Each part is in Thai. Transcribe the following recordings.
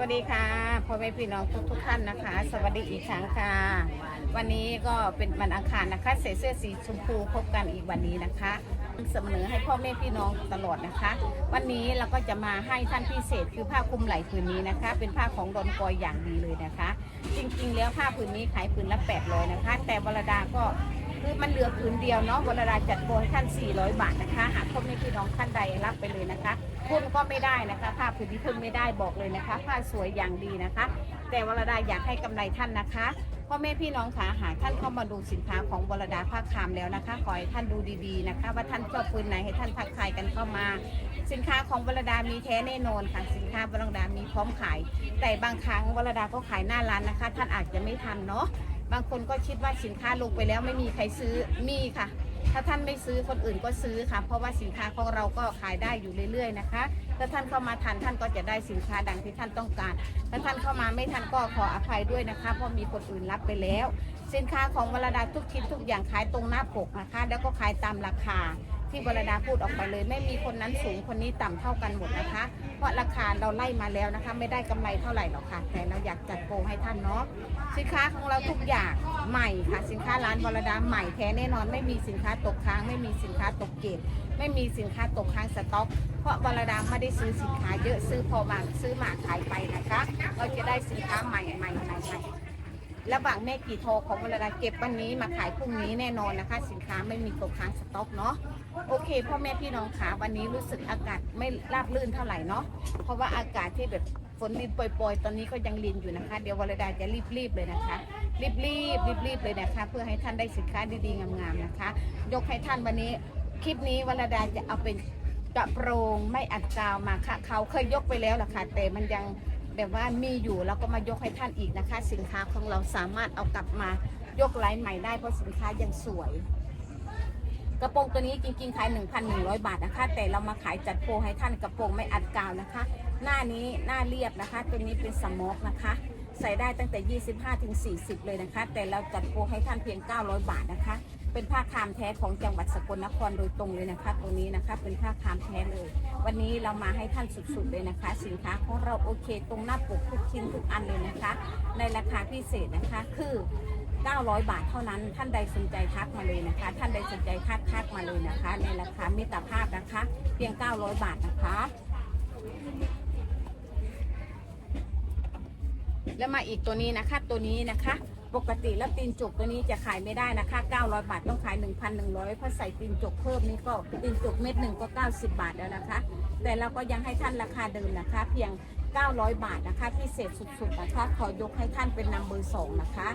วัสดีค่ะพ่อแม่พี่น้องทุกทุกท่านนะคะ สวัสดีอีกครั้งค่ะ วันนี้ก็เป็นวันอังคารนะคะใส่เสื้อสีชมพูพบกันอีกวันนี้นะคะเสนอให้พ่อแม่พี่น้องตลอดนะคะ วันนี้เราก็จะมาให้ท่านพิเศษคือผ้าคลุมไหล่ผืนนี้นะคะ เป็นผ้าของดอนกอยอย่างดีเลยนะคะ จริงๆ แล้วผ้าผืนนี้ขายผืนละ800นะคะ แต่วรดาก็คือมันเหลือผืนเดียวเนาะวรดาจัดโปรให้ท่าน400 บาทนะคะ หากพ่อแม่พี่น้องท่านใดรับไปเลยนะคะ พุ่นก็ไม่ได้นะคะผ้าผืนนี้พุ่นไม่ได้บอกเลยนะคะผ้าสวยอย่างดีนะคะ แต่วรดาอยากให้กำไรท่านนะคะพ่อแม่พี่น้องขาหากท่านเข้ามาดูสินค้าของวรดาผ้าคามแล้วนะคะ ขอให้ท่านดูดีๆนะคะ ว่าท่านชอบปืนไหนให้ท่านทักทายกันเข้ามา สินค้าของวรดามีแท้แน่นอนค่ะสินค้าวรดามีพร้อมขาย แต่บางครั้งวรดาก็ขายหน้าร้านนะคะ ท่านอาจจะไม่ทันเนาะบางคนก็คิดว่าสินค้าลงไปแล้วไม่มีใครซื้อมีค่ะ ถ้าท่านไม่ซื้อคนอื่นก็ซื้อค่ะ เพราะว่าสินค้าของเราก็ขายได้อยู่เรื่อยๆนะคะ ถ้าท่านเข้ามาทันท่านก็จะได้สินค้าดังที่ท่านต้องการ ถ้าท่านเข้ามาไม่ทันก็ขออภัยด้วยนะคะ เพราะมีคนอื่นรับไปแล้ว สินค้าของวรดาทุกชิ้นทุกอย่างขายตรงหน้าปกนะคะ แล้วก็ขายตามราคา ที่วรดาพูดออกไปเลย ไม่มีคนนั้นสูงคนนี้ต่ำเท่ากันหมดนะคะ เพราะราคาเราไล่มาแล้วนะคะ ไม่ได้กำไรเท่าไหร่หรอกค่ะ แต่เราอยากจัดโปรให้ท่านเนาะสินค้าของเราทุกอย่างใหม่ค่ะ สินค้าร้านวรดาใหม่แท้แน่นอน ไม่มีสินค้าตกค้าง ไม่มีสินค้าตกเกรดไม่มีสินค้าตกค้างสต็อก เพราะวรดาไม่ได้ซื้อสินค้าเยอะซื้อพอมาซื้อมาขายไปนะคะ เราจะได้สินค้าใหม่ใหม่ใหม่ ใหม่และบางแม่กี่โทรของวรดาเก็บวันนี้มาขายพรุ่งนี้แน่นอนนะคะ สินค้าไม่มีตกค้างสต็อกเนาะโอเคพ่อแม่พี่น้องขาวันนี้รู้สึกอากาศไม่ราบรื่นเท่าไหร่เนาะเพราะว่าอากาศที่แบบฝนลินโปรยๆ ตอนนี้ก็ยังลินอยู่นะคะ เดี๋ยววรดาจะรีบๆเลยนะคะ รีบๆรีบๆเลยนะคะ เพื่อให้ท่านได้สินค้าดีๆงามๆนะคะ ยกให้ท่านวันนี้คลิปนี้วรดาจะเอาเป็นกระโปรงไม่อัดกาวมาค่ะเขาเคยยกไปแล้วล่ะค่ะแต่มันยัง แบบว่ามีอยู่แล้วก็มายกให้ท่านอีกนะคะ สินค้าของเราสามารถเอากลับมายกไลน์ใหม่ได้เพราะสินค้ายังสวย กระโปรงตัวนี้จริงๆขาย 1,100 บาทนะคะ แต่เรามาขายจัดโปรให้ท่านกระโปรงไม่อัดกาวนะคะ หน้านี้หน้าเรียบนะคะ ตัวนี้เป็นสโมกนะคะ ใส่ได้ตั้งแต่ 25ถึง40 เลยนะคะ แต่เราจัดโปรให้ท่านเพียง 900 บาทนะคะ เป็นผ้าคามแท้ของจังหวัดสกลนครโดยตรงเลยนะคะตัวนี้นะคะ เป็นผ้าคามแท้เลย วันนี้เรามาให้ท่านสุดๆเลยนะคะ สินค้าของเราโอเค ตรงหน้าปกทุกชิ้นทุกอันเลยนะคะ ในราคาพิเศษนะคะคือ 900 บาทเท่านั้น ท่านใดสนใจทักมาเลยนะคะ ท่านใดสนใจทักทักมาเลยนะคะ ในราคามิตรภาพนะคะ เพียง 900 บาทนะคะแล้วมาอีกตัวนี้นะคะตัวนี้นะคะ ปกติแล้วตีนจุกตัวนี้จะขายไม่ได้นะคะ 900 บาทต้องขาย 1,100เพราะใส่ตีนจุกเพิ่มนี่ก็ตีนจุกเม็ดหนึ่งก็ 90 บาทแล้วนะคะ แต่เราก็ยังให้ท่านราคาเดิมนะคะ เพียง 900 บาทนะคะพิเศษสุดๆนะคะ ขอยกให้ท่านเป็นนัมเบอร์สองนะคะ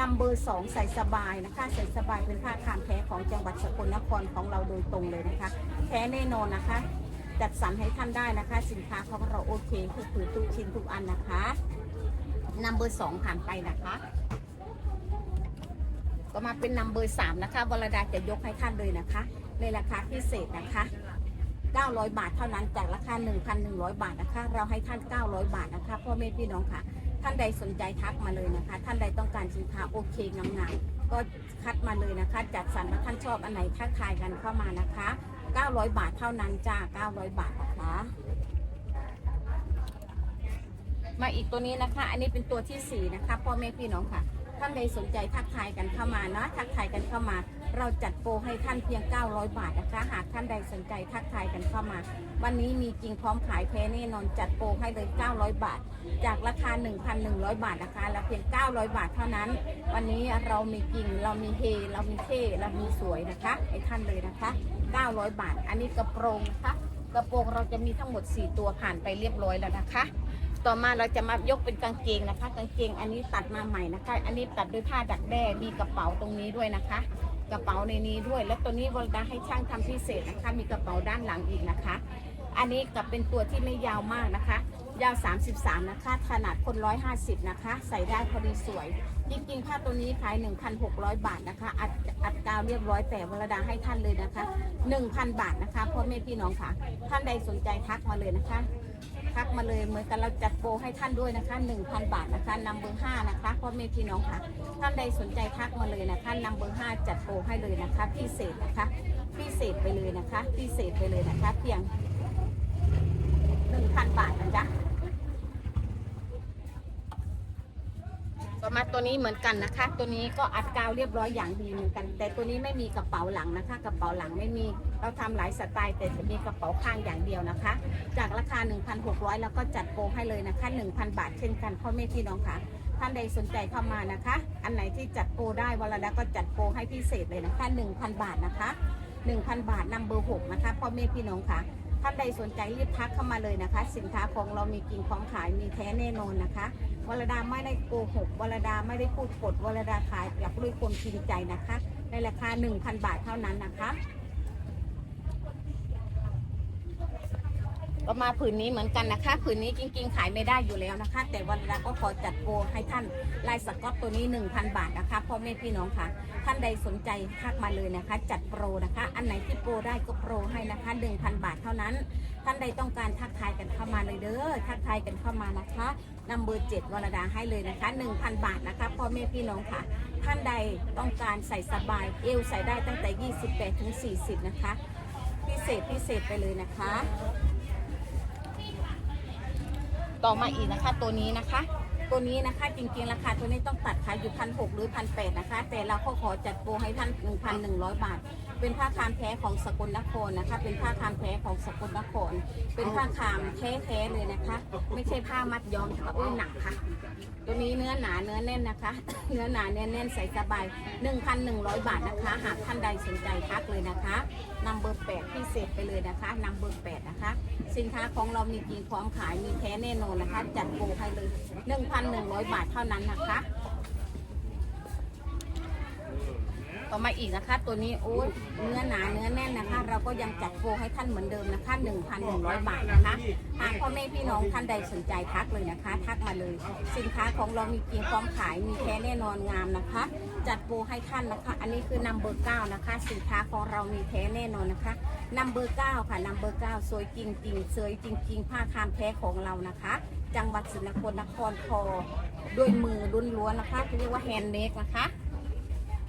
นัมเบอร์สองใส่สบายนะคะใส่สบายเป็นผ้าคามแท้ของจังหวัดสกลนครของเราโดยตรงเลยนะคะแท้แน่นอนนะคะ จัดสรรให้ท่านได้นะคะ สินค้าของเราโอเคทุกผืนทุกชิ้นทุกอันนะคะนัมเบอร์สองผ่านไปนะคะ ก็มาเป็นนัมเบอร์สามนะคะวรดาจะยกให้ท่านเลยนะคะ ในราคาพิเศษนะคะ 900 บาทเท่านั้นจากราคา 1,100 บาทนะคะ เราให้ท่าน 900 บาทนะคะพ่อแม่พี่น้องค่ะ ท่านใดสนใจทักมาเลยนะคะ ท่านใดต้องการสินค้าโอเคงามๆก็คัดมาเลยนะคะ จัดสรรว่าท่านชอบอันไหนทักทายกันเข้ามานะคะ 900 บาทเท่านั้นจ้า 900 บาทนะคะมาอีกตัวนี้นะคะ อันนี้เป็นตัวที่4นะคะพ่อแม่พี่น้องค่ะ ท่านใดสนใจทักทายกันเข้ามานะทักทายกันเข้ามา เราจัดโปรให้ท่านเพียง 900 บาทนะคะ หากท่านใดสนใจทักทายกันเข้ามา วันนี้มีจริงพร้อมขายแท้แน่นอนจัดโปรให้เลย 900 บาท จากราคา 1,100 บาทนะคะแล้วเพียง 900 บาทเท่านั้น วันนี้เรามีจริงเรามีเฮเรามีเท่เรามีสวยนะคะให้ท่านเลยนะคะ 900 บาท อันนี้กระโปรงนะคะกระโปรงเราจะมีทั้งหมด 4 ตัวผ่านไปเรียบร้อยแล้วนะคะ ต่อมาเราจะมายกเป็นกางเกงนะคะ กางเกงอันนี้ตัดมาใหม่นะคะ อันนี้ตัดด้วยผ้าดักแด้มีกระเป๋าตรงนี้ด้วยนะคะ กระเป๋าในนี้ด้วย แล้วตัวนี้บริกาให้ช่างทำพิเศษนะคะ มีกระเป๋าด้านหลังอีกนะคะ อันนี้กับเป็นตัวที่ไม่ยาวมากนะคะ ยาว 33 นะคะ ขนาดคน 150 นะคะ ใส่ได้พอดีสวย จริงๆผ้าตัวนี้ขาย 1,600 บาทนะคะ อัดอัดกาวเรียบร้อยแต่วรดาให้ท่านเลยนะคะ 1,000 บาทนะคะพ่อแม่พี่น้องค่ะ ท่านใดสนใจทักมาเลยนะคะ ทักมาเลยเหมือนกันเราจัดโปรให้ท่านด้วยนะคะ 1,000 บาทนะคะนำเบอร์5นะคะพ่อแม่พี่น้องค่ะ ท่านใดสนใจทักมาเลยนะคะนำเบอร์5จัดโปรให้เลยนะคะ พิเศษนะคะ พิเศษไปเลยนะคะ พิเศษไปเลยนะคะ เพียง 1,000 บาทนะจ๊ะ ประ มาตัวนี้เหมือนกันนะคะ ตัวนี้ก็อัดกาวเรียบร้อยอย่างดีเหมือนกัน แต่ตัวนี้ไม่มีกระเป๋าหลังนะคะ กระเป๋าหลังไม่มี เราทำหลายสไตล์ แต่จะมีกระเป๋าข้างอย่างเดียวนะคะ จากราคา 1,600 แล้วก็จัดโปรให้เลยนะคะ 1,000 บาทเช่นกันพ่อแม่พี่น้องค่ะ ท่านใดสนใจเข้ามานะคะ อันไหนที่จัดโปรได้วลาดาก็จัดโปรให้พิเศษเลยนะคะ 1,000 บาทนะคะ 1,000 บาทนำเบอร์6นะคะพ่อแม่พี่น้องค่ะ ท่านใดสนใจรีบทักเข้ามาเลยนะคะ สินค้าของเรามีกิ่งของขายมีแท้แน่นอนนะคะวลดาไม่ได้โกหกวลดาไม่ได้พูดปดวลดาขายแบบด้วยคนจริงใจนะคะ ในราคา 1,000 บาทเท่านั้นนะคะ ก็มาผืนนี้เหมือนกันนะคะ ผืนนี้จริง ๆ ขายไม่ได้อยู่แล้วนะคะ แต่วันละก็ขอจัดโปรให้ท่านลายสก๊อตตัวนี้ 1,000 บาทนะคะพ่อแม่พี่น้องค่ะท่านใดสนใจทักมาเลยนะคะ จัดโปรนะคะ อันไหนที่โปรได้ก็โปรให้นะคะ 1,000 บาทเท่านั้น ท่านใดต้องการทักทายกันเข้ามาเลยเด้อทักทายกันเข้ามานะคะนำเบอร์เจ็ดวรดาให้เลยนะคะ 1,000 บาทนะคะพ่อแม่พี่น้องค่ะ ท่านใดต้องการใส่สบายเอวใส่ได้ตั้งแต่ 28ถึง40 นะคะ พิเศษพิเศษไปเลยนะคะ ต่อมาอีกนะคะ ตัวนี้นะคะ ตัวนี้นะคะจริงๆราคาตัวนี้ต้องตัดขายอยู่พันหหรือพันแปนะคะ แต่เราก็ขอจัดโปรให้ท่านหนึ่งร้อยบาท เป็นผ้าคามแท้ของสกลนครนะคะ เป็นผ้าคามแท้ของสกลนคร เป็นผ้าคามแท้ๆเลยนะคะ ไม่ใช่ผ้ามัดย้อมค่ะอุ้ยหนักค่ะ ตัวนี้เนื้อหนาเนื้อแน่นนะคะ เนื้อหนาเนื้อแน่นใส่สบาย 1,100 บาทนะคะ หากท่านใดสนใจทักเลยนะคะนำเบอร์8พิเศษไปเลยนะคะนำเบอร์8นะคะ สินค้าของเรามีจริงพร้อมขายมีแท้แน่นอนนะคะ จัดโปรให้เลย 1,100 บาทเท่านั้นนะคะ อมาอีกนะคะ ตัวนี้โอ้ยเนื้อหนาเนื้อแน่นนะคะ เราก็ยังจัดโปรให้ท่านเหมือนเดิมนะคะ1,100บาทนะคะหากพ่อแม่พี่น้องท่านใดสนใจทักเลยนะคะ ทักมาเลย สินค้าของเรามีจริงพร้อมขายมีแท้แน่นอนงามนะคะ จัดโปรให้ท่านนะคะ อันนี้คือนัมเบอร์เก้านะคะ สินค้าของเรามีแท้แน่นอนนะคะนัมเบอร์เก้าค่ะนัมเบอร์เก้าสวยจริงจริงสวยจริง ๆ ผ้าคามแท้ของเรานะคะ จังหวัดสุนทรนครพอด้วยมือล้วนๆนะคะเรียกว่าแฮนด์เมดนะคะ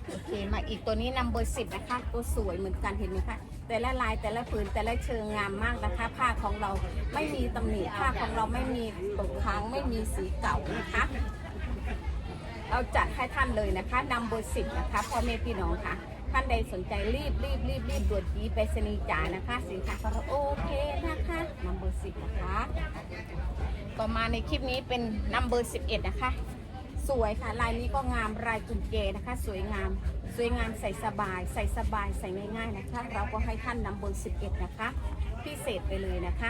โอเคมาอีกตัวนี้นัมเบอร์สิบนะคะ ตัวสวยเหมือนกันเห็นไหมคะ แต่ละลายแต่ละผืนแต่ละเชิงงามมากนะคะ ผ้าของเราไม่มีตำหนิผ้าของเราไม่มีตกค้างไม่มีสีเก่านะคะเราจัดให้ท่านเลยนะคะนัมเบอร์สิบนะคะพ่อแม่พี่น้องค่ะ ท่านใดสนใจรีบรีบรีบรีบด่วนจีไปสนีจ่านะคะ สินค้าของเราโอเคนะคะนัมเบอร์สิบนะคะ ต่อมาในคลิปนี้เป็นนัมเบอร์สิบเอ็ดนะคะ สวยค่ะ ลายนี้ก็งามลายกุนเจนะคะ สวยงาม สวยงามใส่สบาย ใส่สบายใส่ง่ายๆนะคะ เราก็ให้ท่านนำบน 11 นะคะ พิเศษไปเลยนะคะ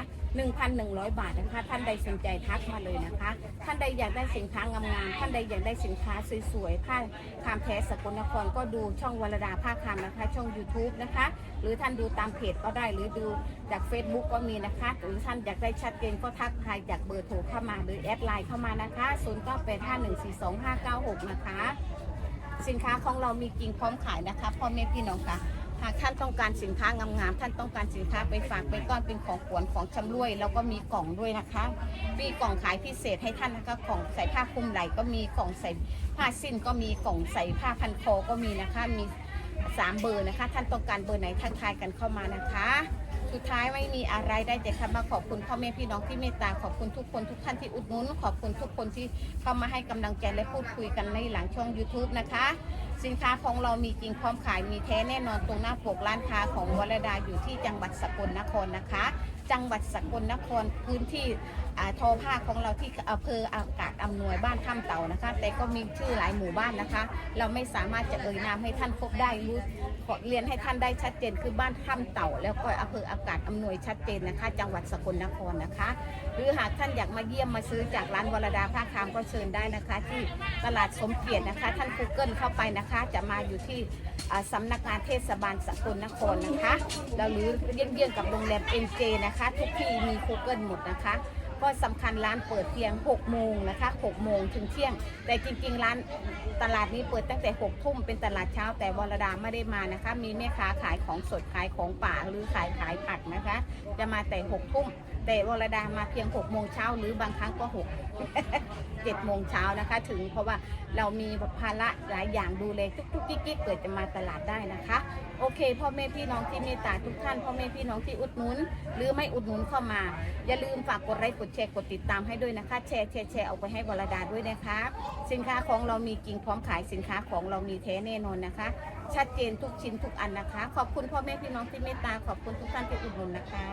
1,100 บาทนะคะ ท่านใดสนใจทักมาเลยนะคะ ท่านใดอยากได้สินค้างามๆท่านใดอยากได้สินค้าสวยๆผ้าคามแท้สกลนครก็ดูช่องวรดาผ้าคามนะคะ ช่อง YouTube นะคะ หรือท่านดูตามเพจก็ได้หรือดูจาก Facebook ก็มีนะคะ หรือท่านอยากได้ชัดเจนก็ทักทายจากเบอร์โทรเข้ามาหรือแอดไลน์เข้ามานะคะ0985142596 นะคะ สินค้าของเรามีจริงพร้อมขายนะคะพ่อแม่พี่น้องค่ะ หากท่านต้องการสินค้างามๆท่านต้องการสินค้าไปฝากไปต้อนเป็นของขวัญของชำร่วย แล้วก็มีกล่องด้วยนะคะมีกล่องขายพิเศษให้ท่านนะคะกล่องใส่ผ้าคลุมไหล่ก็มีกล่องใส่ผ้าสิ้นก็มีกล่องใส่ผ้าพันคอก็มีนะคะมีสามเบอร์นะคะ ท่านต้องการเบอร์ไหนทักทายกันเข้ามานะคะ สุดท้ายไม่มีอะไรได้แต่คำมาขอบคุณพ่อแม่พี่น้องที่เมตตาขอบคุณทุกคนทุกท่านที่อุดหนุน ขอบคุณทุกคนที่เข้ามาให้กำลังใจและพูดคุยกันในหลังช่อง YouTube นะคะ สินค้าของเรามีจริงพร้อมขายมีแท้แน่นอนตรงหน้าปกร้านค้าของวรดาอยู่ที่จังหวัดสกลนครนะคะ จังหวัดสกลนครพื้นที่อ่าทอผ้าของเราที่อำเภออากาศอำนวยบ้านถ้ำเต่านะคะ แต่ก็มีชื่อหลายหมู่บ้านนะคะ เราไม่สามารถจะเอ่ยนามให้ท่านพบได้รู้ขอเรียนให้ท่านได้ชัดเจนคือบ้านถ้ำเต่า แล้วก็อำเภออากาศอำนวยชัดเจนนะคะ จังหวัดสกลนครนะคะ หรือหากท่านอยากมาเยี่ยมมาซื้อจากร้านวรดาผ้าคามก็เชิญได้นะคะ ที่ตลาดสมเกียรตินะคะ ท่าน Google เข้าไปนะคะ จะมาอยู่ที่สำนักงานเทศบาลสกลนครนะคะแล้วหรือเยี่ยงๆกับโรงแรม NJ นะคะทุกที่มี Google หมดนะคะก็สำคัญร้านเปิดเพียง 6 โมงนะคะ6โมงถึงเที่ยง แต่จริงๆ ร้านตลาดนี้เปิดตั้งแต่ 6 ทุ่มเป็นตลาดเช้าแต่วรดาไม่ได้มานะคะ มีแม่ค้าขายของสดขายของป่าหรือขายขายผักนะคะ จะมาแต่ 6 ทุ่ม แต่วรดามาเพียง 6 โมงเช้าหรือบางครั้งก็6เจ็ดโมงเช้านะคะ ถึงเพราะว่าเรามีภาระหลายอย่างดูเลยทุกๆกิ๊กๆเกิดจะมาตลาดได้นะคะ โอเคพ่อแม่พี่น้องที่เมตตาทุกท่านพ่อแม่พี่น้องที่อุดหนุน หรือไม่อุดหนุนเข้ามา อย่าลืมฝากกดไลค์กดแชร์กดติดตามให้ด้วยนะคะ แชร์แชร์แชร์เอาไปให้วรดาด้วยนะคะ สินค้าของเรามีจริงพร้อมขายสินค้าของเรามีแท้แน่นอนนะคะ ชัดเจนทุกชิ้นทุกอันนะคะ ขอบคุณพ่อแม่พี่น้องที่เมตตาขอบคุณทุกท่านที่อุดหนุนนะคะ